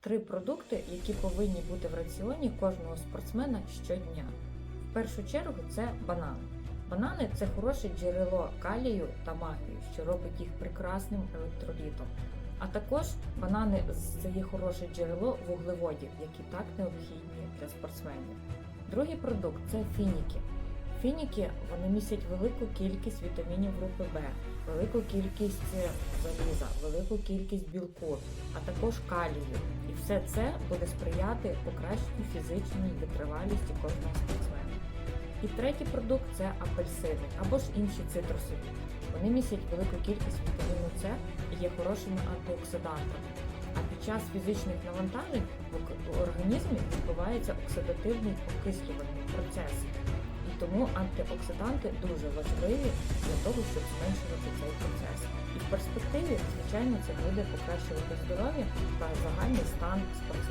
Три продукти, які повинні бути в раціоні кожного спортсмена щодня. В першу чергу це банани. Банани це хороше джерело калію та магію, що робить їх прекрасним електролітом. А також банани це є хороше джерело вуглеводів, які так необхідні для спортсменів. Другий продукт це фініки. Фініки вони містять велику кількість вітамінів групи Б, велику кількість е, заліза, велику кількість білку, а також калію. І все це буде сприяти покращенню фізичної витривалісті кожного спортсмена. І третій продукт це апельсини або ж інші цитрусові. Вони містять велику кількість вітаміну С і є хорошими антиоксидантами. А під час фізичних навантажень в організмі відбувається оксидативний окислювальний процес. Тому антиоксиданти дуже важливі для того, щоб зменшувати цей процес. І в перспективі, звичайно, це буде покращувати здоров'я та загальний стан спортсмена.